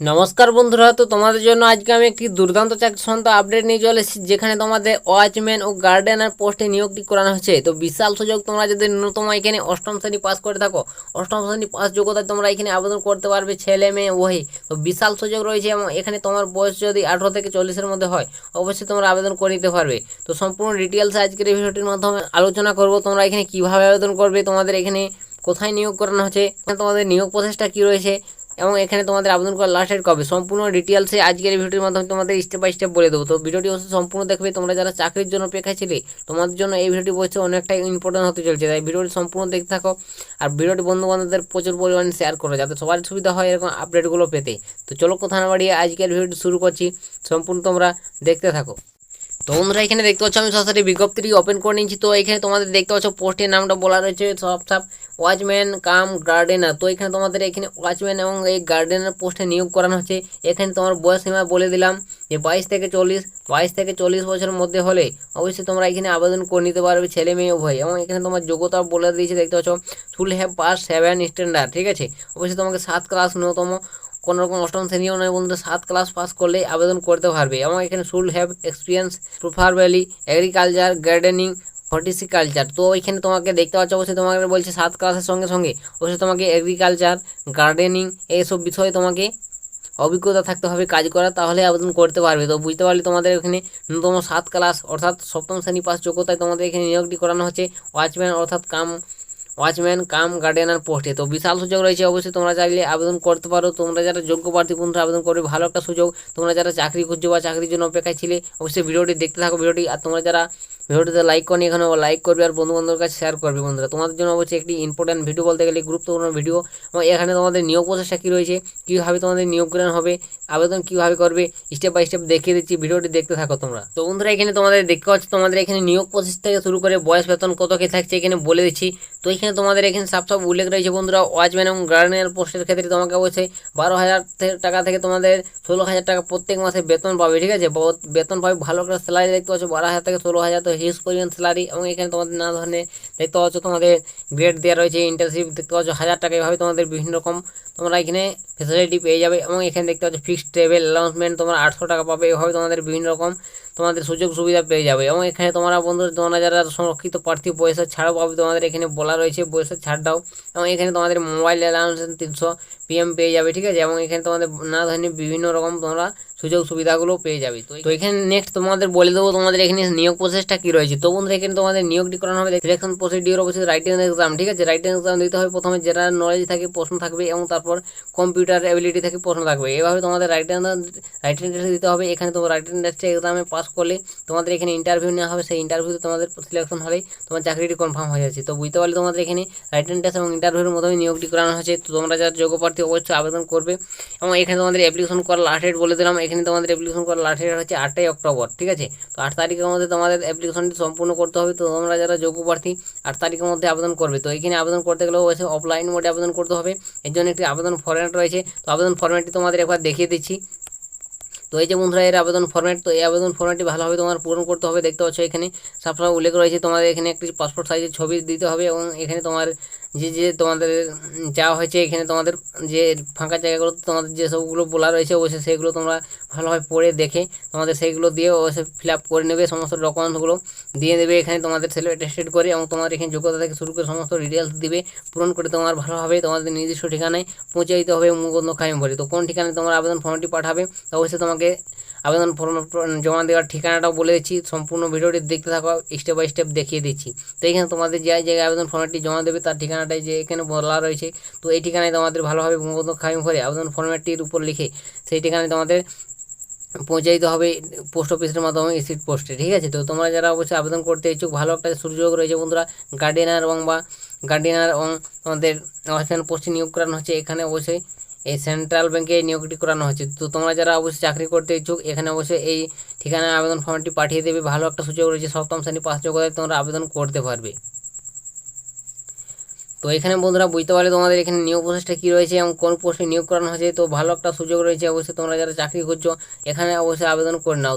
নমস্কার বন্ধুরা, তো তোমাদের জন্য আজকে আমি একটি দুর্দান্ত চাকরি সংক্রান্ত আপডেট নিয়ে চলে এসেছি, যেখানে তোমাদের ওয়াচম্যান ও গার্ডেনার পোস্টে নিয়োগটি করানো হচ্ছে তো বিশাল সুযোগ তোমরা যদি ন্যূনতম এখানে অষ্টম শ্রেণি পাস করে থাকো, অষ্টম শ্রেণি পাস যোগ্যতায় তোমরা এখানে আবেদন করতে পারবে ছেলে, মেয়ে, উভয়ই। তো বিশাল সুযোগ রয়েছে এবং এখানে তোমার বয়স যদি আঠেরো থেকে চল্লিশের মধ্যে হয়, অবশ্যই তোমরা আবেদন করে নিতে পারবে। তো সম্পূর্ণ ডিটেলস আজকের এই ভিডিওটির মাধ্যমে আলোচনা করব, তোমরা এখানে কীভাবে আবেদন করবে, তোমাদের এখানে কোথায় নিয়োগ করানো হচ্ছে, তোমাদের নিয়োগ প্রসেসটা কী রয়েছে এবং এখানে তোমাদের আবেদন করার লাস্ট ডেট কবে? সম্পূর্ণ ডিটেলসে আজকের ভিডিওর মাধ্যমে তোমাদের স্টেপ বাই স্টেপ বলে দেবো। তো ভিডিওটি অবশ্যই সম্পূর্ণ দেখবে। তোমরা যারা চাকরির জন্য অপেক্ষায় ছিলে, তোমাদের জন্য এই ভিডিওটি বলছে অনেকটাই ইম্পর্টেন্ট হতে চলছে। তাই ভিডিওটি সম্পূর্ণ দেখতে থাকো আর ভিডিওটি বন্ধু বান্ধবদের প্রচুর পরিমাণে শেয়ার করো যাতে সবার সুবিধা হয় এরকম আপডেটগুলো পেতে। তো চলো কথা না বাড়িয়ে আজকের ভিডিওটি শুরু করছি। সম্পূর্ণ তোমরা দেখতে থাকো। তো বন্ধুরা, এখানে দেখতে পাচ্ছ আমি সরাসরি বিজ্ঞপ্তিটি ওপেন করে নিয়েছি। তো এখানে তোমাদের দেখতে পাচ্ছ পোস্টের নামটা বলা রয়েছে, সব সব ওয়াচম্যান কাম গার্ডেনার। তো এখানে তোমাদের এখানে ওয়াচম্যান এবং এই গার্ডেনার পোস্টে নিয়োগ করানো হচ্ছে। এখানে তোমার বয়স সীমা বলে দিলাম যে বাইশ থেকে চল্লিশ, বাইশ থেকে চল্লিশ বছরের মধ্যে হলে অবশ্যই তোমরা এখানে আবেদন করে নিতে পারবে, ছেলে মেয়ে উভয়। এবং এখানে তোমার যোগ্যতা বলে দিয়েছে, দেখতে পাচ্ছ শুল হ্যাভ পাস সেভেন স্ট্যান্ডার্ড, ঠিক আছে? অবশ্যই তোমাকে সাত ক্লাস ন্যূনতম কোনো রকম অষ্টম শ্রেণীও নয় বন্ধু, সাত ক্লাস পাস করলে আবেদন করতে পারবে। এবং এখানে should have experience preferably agriculture gardening horticulture তো এখানে তোমাকে দেখতে পাচ্ছ, অবশ্যই তোমাকে বলছে সাত ক্লাসের সঙ্গে সঙ্গে। অবশ্যই তোমাকে এগ্রিকালচার গার্ডেনিং এইসব বিষয়ে তোমাকে অভিজ্ঞতা থাকতে হবে কাজ করা তাহলে আবেদন করতে পারবে। তো বুঝতে পারলে তোমাদের এখানে ন্যূনতম সাত ক্লাস অর্থাৎ সপ্তম শ্রেণি পাস যোগ্যতায় তোমাদের এখানে নিয়োগটি করানো হচ্ছে। ওয়াচম্যান অর্থাৎ কাম ওয়াচম্যান, কাম গার্ডেনার পোস্টে। তো বিশাল সুযোগ রয়েছে অবশ্যই তোমরা চাইলে আবেদন করতে পারো। তোমরা যারা যোগ্য প্রার্থী বন্ধুরা আবেদন করবে। ভালো একটা সুযোগ। তোমরা যারা চাকরি খুঁজছো বা চাকরির জন্য অপেক্ষায় ছিলে, অবশ্যই ভিডিওটি দেখতে থাকো, ভিডিওটি। আর তোমরা যারা ভিডিওটিতে লাইক করনি এখানে লাইক করবে আর বন্ধু বান্ধবের কাছে শেয়ার করবে বন্ধুরা। তোমাদের জন্য অবশ্যই একটি ইম্পর্ট্যান্ট ভিডিও বলতে গেলে গুরুত্বপূর্ণ ভিডিও এবং এখানে তোমাদের নিয়োগ প্রসেসটা কী রয়েছে, কীভাবে তোমাদের নিয়োগ গ্রহণ হবে, আবেদন কীভাবে করবে স্টেপ বাই স্টেপ দেখিয়ে দিচ্ছি, ভিডিওটি দেখতে থাকো তোমরা। তো বন্ধুরা, এখানে তোমাদের দেখতে পাচ্ছ, তোমাদের এখানে নিয়োগ প্রসেস থেকে শুরু করে বয়স, বেতন কত কে থাকছে এখানে বলে দিচ্ছি। তো এখানে তোমাদের এখানে সব সব উল্লেখ রয়েছে বন্ধুরা। ওয়াচম্যান এবং গার্ডেনার পোস্টের ক্ষেত্রে তোমাকে অবশ্যই বারো হাজার টাকা থেকে তোমাদের ষোলো হাজার টাকা প্রত্যেক মাসে বেতন পাবে, ঠিক আছে? বেতন পাবে, ভালো একটা স্যালারি দেখতে পাচ্ছ, বারো হাজার থেকে ষোলো হাজার তো হিউজ পরিমাণ স্যালারি এবং এখানে তোমাদের নানা ধরনের দেখতে পাচ্ছ তোমাদের গ্রেড দেওয়া রয়েছে ইন্টার্নশিপ দেখতে পাচ্ছ, হাজার টাকা এভাবে তোমাদের বিভিন্ন রকম তোমরা এখানে ফেসিলিটি পেয়ে যাবে এবং এখানে দেখতে পাচ্ছ ফিক্সড ট্রেভেল অ্যানাউন্সমেন্ট তোমরা আটশো টাকা পাবে, এভাবে তোমাদের বিভিন্ন রকম তোমাদের সুযোগ সুবিধা পেয়ে যাবে এবং এখানে তোমরা বন্ধু তোমরা যারা সংরক্ষিত প্রার্থী বয়সের ছাড়ও পাবে, তোমাদের এখানে বলা রয়েছে বয়সের ছাড়টাও এবং এখানে তোমাদের মোবাইল অ্যালাউন্স তিনশো পিএম পেয়ে যাবে ঠিক আছে? এবং এখানে তোমাদের নানা ধরনের বিভিন্ন রকম তোমরা সুযোগ সুবিধাগুলো পেয়ে যাবে। তো তো এখানে নেক্সট তোমাদের বলে দেবো তোমাদের এখানে নিয়োগ প্রসেসটা কী রয়েছে। তো বন্ধুরা এখানে তোমাদের নিয়োগটি করানো হবে সিলেকশন প্রসিডিওর অবশ্যই রাইটিং এক্সাম ঠিক আছে? রাইটিং এক্সাম দিতে হবে। প্রথমে জেনারেল নলেজ থাকে প্রশ্ন থাকবে এবং তারপর কম্পিউটার অ্যাবিলিটি থেকে প্রশ্ন থাকবে। এভাবে তোমাদের রাইটিং রাইটিং টেস্ট দিতে হবে। এখানে তোমার রাইটিং টেস্টে এক্সামে পাস করলে তোমাদের এখানে ইন্টারভিউ নেওয়া হবে। সেই ইন্টারভিউতে তোমাদের সিলেকশন হলেই তোমার চাকরিটি কনফার্ম হয়ে যাচ্ছে। তো বুঝতে পারলে তোমাদের এখানে রাইটিং টেস্ট এবং ইন্টারভিউর মাধ্যমে নিয়োগটি করানো হয়েছে। তো তোমরা যার যোগ্য প্রার্থী অবশ্যই আবেদন করবে। এবং এখানে তোমাদের অ্যাপ্লিকেশন করার লাস্ট ডেট বলে দিলাম, এখানে তোমাদের অ্যাপ্লিকেশন করার লাস্ট ডেট হচ্ছে আটই অক্টোবর, ঠিক আছে? তো আট তারিখের মধ্যে তোমাদের অ্যাপ্লিকেশনটি সম্পূর্ণ করতে হবে। তো তোমরা যারা যোগ্য প্রার্থী, আট তারিখের মধ্যে আবেদন করবে। তো এখানে আবেদন করতে গেলেও অবশ্যই অফলাইন মোডে আবেদন করতে হবে। এর জন্য একটি আবেদন ফরম্যাট রয়েছে। তো আবেদন ফরম্যাটটি তোমাদের একবার দেখিয়ে দিচ্ছি। তো এই যে বন্ধুরা, এর আবেদন ফর্ম্যাট তো এই আবেদন ফর্ম্যাটটি ভালোভাবে তোমার পূরণ করতে হবে। দেখতে পাচ্ছ এখানে সবসময় উল্লেখ রয়েছে তোমাদের এখানে একটি পাসপোর্ট সাইজের ছবি দিতে হবে এবং এখানে তোমার যে যে তোমাদের যাওয়া হয়েছে, এখানে তোমাদের যে ফাঁকা জায়গাগুলো, তোমাদের যে সবগুলো বলা রয়েছে, অবশ্যই সেগুলো তোমরা ভালোভাবে পড়ে দেখে তোমাদের সেইগুলো দিয়ে অবশ্যই ফিল আপ করে নেবে, সমস্ত ডকুমেন্টসগুলো দিয়ে দেবে, এখানে তোমাদের সেলফ অ্যাটেস্টেড করে এবং তোমার এখানে যোগ্যতা থেকে শুরু করে সমস্ত ডিটেলস দিবে, পূরণ করে তোমার ভালোভাবে তোমাদের নির্দিষ্ট ঠিকানায় পৌঁছে দিতে হবে মুগন্ধ বলে তো কোন ঠিকানায় তোমার আবেদন ফর্মটি পাঠাবে অবশ্যই তোমাকে আবেদন ফর্ম জমা দেওয়ার ঠিকানাটাও বলে দিচ্ছি। সম্পূর্ণ ভিডিওটি দেখতে থাকো স্টেপ বাই স্টেপ দেখিয়ে দিচ্ছি। তো এখানে তোমাদের যে জায়গায় আবেদন ফর্মটি জমা দেবে তার ঠিকানাটাই যে এখানে বলা রয়েছে। তো এই ঠিকানায় তোমাদের ভালোভাবে বঙ্গবন্ধু খাইম করে আবেদন ফর্মেটটির উপর লিখে সেই ঠিকানায় তোমাদের পৌঁছে দিতে হবে পোস্ট অফিসের মাধ্যমে রিসিট পোস্টে ঠিক আছে? তো তোমরা যারা অবশ্যই আবেদন করতে ইচ্ছুক, ভালো একটা সুযোগ রয়েছে বন্ধুরা। গার্ডিয়ানার এবং বা গার্ডিয়ানার এবং তোমাদের পোস্টে নিয়োগ করানো হচ্ছে। এখানে অবশ্যই এই সেন্ট্রাল ব্যাংকে এই নিয়োগটি করানো হচ্ছে। তো তোমরা যারা অবশ্যই চাকরি করতে ইচ্ছুক, এখানে অবশ্যই এই ঠিকানায় আবেদন ফর্মটি পাঠিয়ে দেবে। ভালো একটা সুযোগ রয়েছে, সপ্তম শ্রেণি পাঁচ যোগ্যতায় তোমরা আবেদন করতে পারবে। তো এখানে বন্ধুরা বুঝতে পারলে তোমাদের এখানে নিয়োগ প্রসেসটা কী রয়েছে এবং কোন পোস্টে নিয়োগ করানো হয়েছে। তো ভালো একটা সুযোগ রয়েছে অবশ্যই তোমরা যারা চাকরি করছ, এখানে অবশ্যই আবেদন করে নাও।